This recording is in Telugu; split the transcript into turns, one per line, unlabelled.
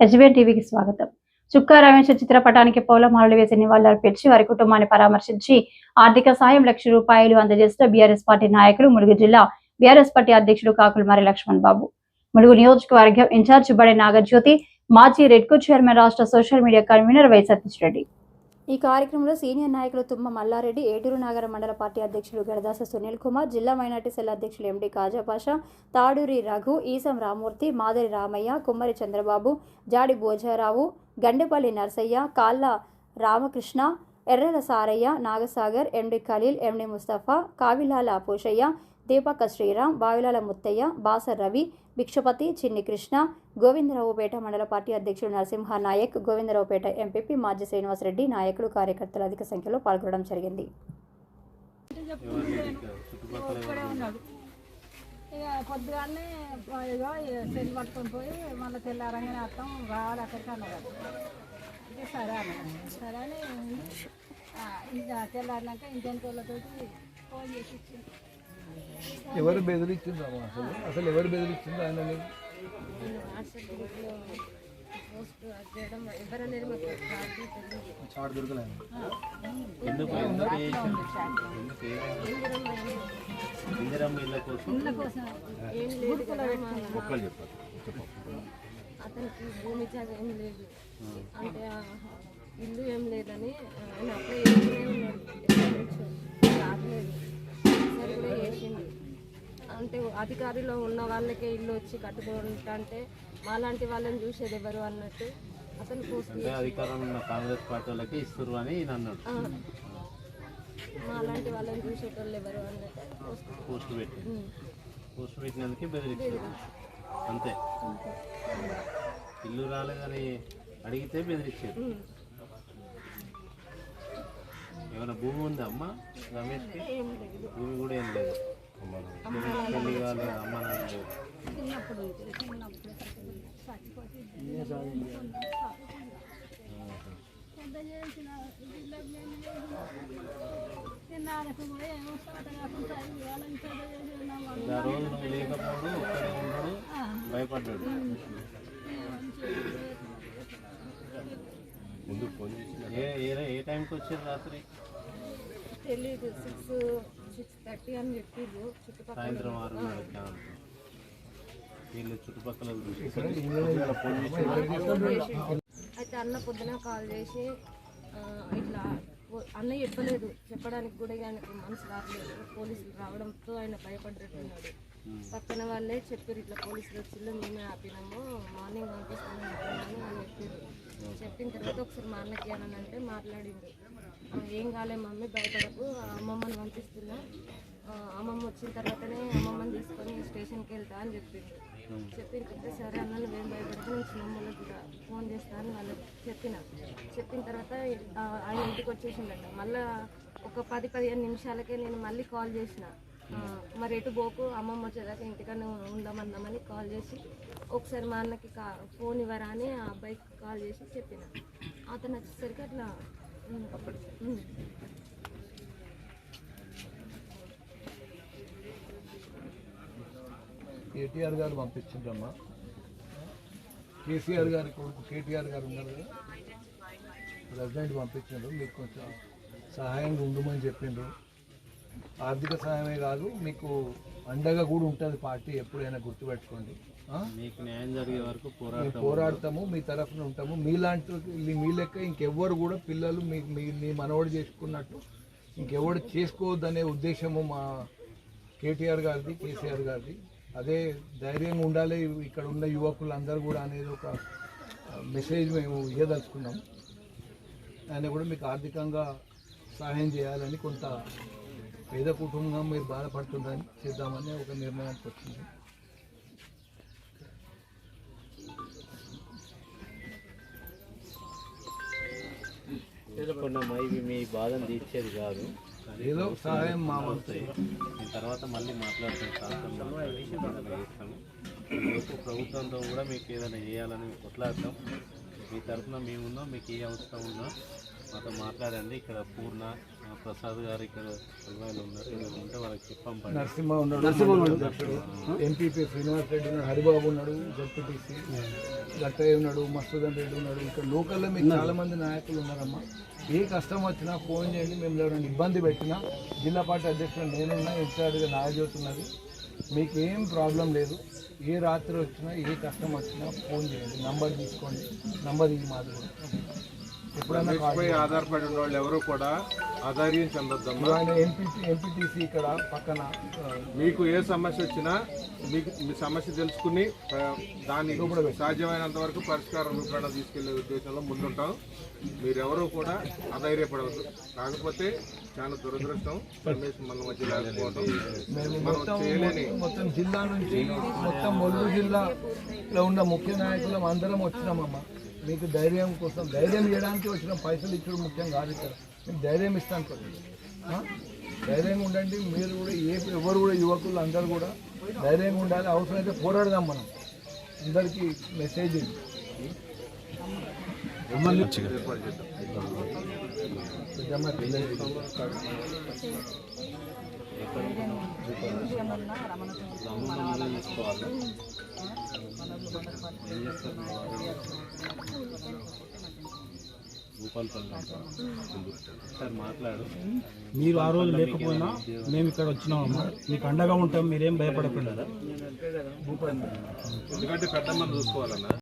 హెచ్బిఎన్ టీవీకి స్వాగతం. చుక్కా రమేష్ చిత్రపటానికి పూలమాలలు వేసి నివాళులర్పించి వారి కుటుంబాన్ని పరామర్శించి ఆర్థిక సాయం లక్ష రూపాయలు అందజేసిన బీఆర్ఎస్ పార్టీ నాయకులు ములుగు జిల్లా బీఆర్ఎస్ పార్టీ అధ్యక్షుడు కాకులమారి లక్ష్మణ్ బాబు. ములుగు నియోజకవర్గం ఇన్ఛార్జ్ బడే నాగజ్యోతి మాజీ రెడ్కో చైర్మన్ రాష్ట్ర social media convener Y Satish Reddy ఈ కార్యక్రమంలో సీనియర్ నాయకులు తుమ్మ మల్లారెడ్డి ఏటూరు నగర మండల పార్టీ అధ్యక్షులు గడదాస సునీల్ కుమార్ జిల్లా మైనార్టీ సెల్ అధ్యక్షులు ఎండి కాజాపాషా తాడూరి రఘు ఈసం రామూర్తి మాదిరి రామయ్య కుమ్మరి చంద్రబాబు జాడి భోజారావు గండెపల్లి నర్సయ్య కాళ్ళ రామకృష్ణ ఎర్రల సారయ్య నాగసాగర్ ఎండి ఖలీల్ ఎండి ముస్తఫా కావిలాల పోషయ్య దీపక శ్రీరామ్ బావిలాల ముత్తయ్య బాస రవి భిక్షపతి చిన్ని కృష్ణ గోవిందరావుపేట మండల పార్టీ అధ్యక్షుడు నరసింహ నాయక్ గోవిందరావుపేట ఎంపీపీ మాజీ శ్రీనివాసరెడ్డి నాయకులు కార్యకర్తలు అధిక సంఖ్యలో పాల్గొనడం జరిగింది.
ఇక పొద్దుగానే ఇగో సెల్ పట్టుకొని పోయి మళ్ళీ తెల్లారంగానే వస్తాం రావాలి అక్కడికి అన్నారు ఇక సరే అన్నారు సరే అని ఇక తెల్లారినాక ఇంటి వాళ్ళతో ఫోన్ చేసి
ఎవరు బెదిరించిండ్రు అమ్మ అసలు? అసలు ఎవరు బెదిరించిండ్రు ఆయన చాటు దొరకలేదు.
ఎందుకు? ఎందుకు? చేసిండు? ఎందుకు చేసిండు? ఇందిరమ్మ ఇళ్ళ కోసం.
ఇళ్ళ కోసం.
మొక్కలు చెప్పారు
అతనికి భూమి జాగా ఏం లేదు. అంటే ఇల్లు ఏం లేదని ఆయన అప్లై చేస్తూనే ఉన్నాడు రావట్లేదు. సరే కూడా చేసిండు. అంటే అధికారిలో ఉన్న వాళ్ళకే ఇల్లు వచ్చి కట్టుకుంటా అంటే మాలాంటి వాళ్ళని చూసేది ఎవరు అన్నట్టు అతను పోస్ట్
అంటే అధికారంలో ఉన్న కాంగ్రెస్ పార్టీ వాళ్ళకి ఇస్తారు అని అన్నాడు.
మాలాంటి వాళ్ళని చూసేటోళ్ళు ఎవరు అన్నట్టు పోస్ట్
పోస్ట్ పెట్టి పోస్ట్ పెట్టినందుకే బెదిరించారు అంతే. ఇల్లు రాలేదని అడిగితే బెదిరించారు ఏమైనా భూమి ఉందా అమ్మ? రమేష్కి? భూమి కూడా ఏం లేదు. కాలేదు అమ్మ నాన్న
చిన్నప్పుడు చిన్నప్పుడు పెద్ద చేసిన వాళ్ళని
లేకపోవడం ఒక్కడే ఉన్నాడు భయపడ్డాడు ఏ ఏ ఏ టైంకి వచ్చారు రాత్రి?
తెలీదు సిక్స్ సిక్స్ థర్టీ అని చెప్పిర్రు. చుట్టుపక్కల
సాయంత్రం వీళ్ళు
అయితే అన్న పొద్దున కాల్ చేసి ఇట్లా అన్న చెప్పలేదు. చెప్పడానికి కూడా ఆయనకు మనసు రావట్లేదు. పోలీసులు రావడంతో ఆయన భయపడ్డట్టున్నాడు. పక్కన వాళ్ళే చెప్పారు ఇట్లా పోలీసులు వచ్చిందో మేమే ఆపినాము మార్నింగ్ పంపిస్తామని చెప్పాను అని చెప్పారు. చెప్పిన తర్వాత ఒకసారి మా అన్నకి అని అంటే మాట్లాడిండు. ఆ, ఏం కాలే మమ్మీ భయపడకు ఆ అమ్మమ్మని పంపిస్తున్నా. అమ్మమ్మ వచ్చిన తర్వాతనే అమ్మమ్మని తీసుకొని స్టేషన్కి వెళ్తా అని చెప్పింది. చెప్పిన తర్వాత సరే అన్న నువ్వేం భయపడకు నేను చిన్నమ్మలకు కూడా ఫోన్ చేస్తాను వాళ్ళకి చెప్పిన. చెప్పిన తర్వాత ఆయన ఇంటికి వచ్చేసిందట మళ్ళా ఒక పది పదిహేను నిమిషాలకే నేను మళ్ళీ కాల్ చేసిన. మరి ఎటు పోకు అమ్మమ్మ వచ్చేదాకా ఇంటికన్నా ఉందామన్నామని కాల్ చేసి ఒకసారి మా అన్నకి ఫోన్ ఇవ్వరా అని ఆ అబ్బాయికి కాల్ చేసి చెప్పిన. అతను వచ్చేసరికి అట్లా
కేటీఆర్ గారు పంపించిండ్రమ్మా. కేసీఆర్ గారి కొడుకు కేటీఆర్ గారు ఉన్నారు కదా. ప్రెసిడెంట్ పంపించిండ్రు. మీకు కొంచెం సహాయంగా ఉండమని చెప్పిండ్రు. ఆర్థిక సహాయమే కాదు మీకు అండగా కూడా ఉంటుంది పార్టీ ఎప్పుడైనా గుర్తుపెట్టుకోండి.
మీకు న్యాయం జరిగే వరకు పోరాటం
పోరాడతాము. మీ తరఫున ఉంటాము. మీలాంటి మీ లెక్క ఇంకెవ్వరు కూడా పిల్లలు మీ మీ మీ మనవడు చేసుకున్నట్టు ఇంకెవడు చేసుకోవద్దనే ఉద్దేశము మా కేటీఆర్ గారిది కేసీఆర్ గారిది. అదే ధైర్యంగా ఉండాలి ఇక్కడ ఉన్న యువకులందరూ కూడా అనేది ఒక మెసేజ్ మేము ఇవ్వదలుచుకున్నాం ఆయన కూడా మీకు ఆర్థికంగా సహాయం చేయాలని కొంత పేద కుటుంబంగా మీరు బాధపడుతుందని చేద్దామని ఒక నిర్ణయానికి వచ్చింది.
తెలుసుకున్నామా ఇవి మీ బాధను తీర్చేది కాదు.
ఏదో సహాయం మా వంతు
నేను తర్వాత మళ్ళీ మాట్లాడతాను సార్తో మాట్లాడి ఏదైనా చేస్తాము. రేపు ప్రభుత్వంతో కూడా మీకు ఏదైనా చేయాలని కొట్లాడతాం. మీ తరఫున మేమున్నాం మీకు ఏ అవసరం ఉన్నా మాతో మాట్లాడండి. ఇక్కడ పూర్ణ ప్రసాద్ గారు ఇక్కడ అమ్మాయిలు ఉన్నారు. ఉంటే వాళ్ళకి చెప్పండి
నరసింహ ఉన్నాడు. అధ్యక్షుడు ఎంపీపీ శ్రీనివాస్ రెడ్డి ఉన్నాడు హరిబాబు ఉన్నాడు జడ్పీటీసీ. గట్టయ్య ఉన్నాడు మస్తుదన్ రెడ్డి ఉన్నాడు. ఇక్కడ లోకల్లో మీకు చాలా మంది నాయకులు ఉన్నారమ్మా. ఏ కష్టం వచ్చినా ఫోన్ చేయండి మేము ఎవరైనా ఇబ్బంది పెట్టినా. జిల్లా పార్టీ అధ్యక్షుడు నేనున్నా ఇన్ఛార్జ్గా ఉన్నది. మీకు ఏం ప్రాబ్లం లేదు. ఏ రాత్రి వచ్చినా ఏ కష్టం వచ్చినా ఫోన్ చేయండి. నంబర్ తీసుకోండి. నంబర్ ఇది మాది కూడా ఎప్పుడైనా
ఆధారపడి ఉన్న వాళ్ళు ఎవరు కూడా అధైర్యం చెందొద్దమ్మా.
ఆయన ఎంపీటీసీ ఇక్కడ పక్కన
మీకు ఏ సమస్య వచ్చినా మీకు మీ సమస్య తెలుసుకుని ఆ, దాన్ని సాధ్యమైనంత వరకు పరిష్కారం రూపేణ తీసుకెళ్ళే ఉద్దేశంలో ముందుంటాం. మీరెవరూ కూడా అధైర్యపడవద్దు. కాకపోతే చాలా దురదృష్టం. రమేష్ మన మధ్య లేకపోవడం మనం చేయలేని
మొత్తం జిల్లా నుంచి మొత్తం ములుగు జిల్లాలో ఉన్న ముఖ్య నాయకులం అందరం వచ్చినామమ్మా. మీకు ధైర్యం కోసం ధైర్యం ఇవ్వడానికి వచ్చిన పైసలు ఇచ్చడం ముఖ్యం కాదు ఇక్కడ. మీకు ధైర్యం ఇస్తాను కొంచెం ఆ? ధైర్యంగా ఉండండి మీరు కూడా ఏ ఎవరు కూడా యువకులు అందరూ కూడా ధైర్యంగా ఉండాలి. అవసరమైతే పోరాడదాం మనం. అందరికీ మెసేజ్ ఇది.
ఏర్పాటు
సార్ మాట్లాడు
మీరు ఆ రోజు లేకపోయినా మేము ఇక్కడ వచ్చినామమ్మా. మీకు అండగా ఉంటాం మీరేం భయపడకుండా.
ఎందుకంటే పెద్ద చూసుకోవాలన్నా.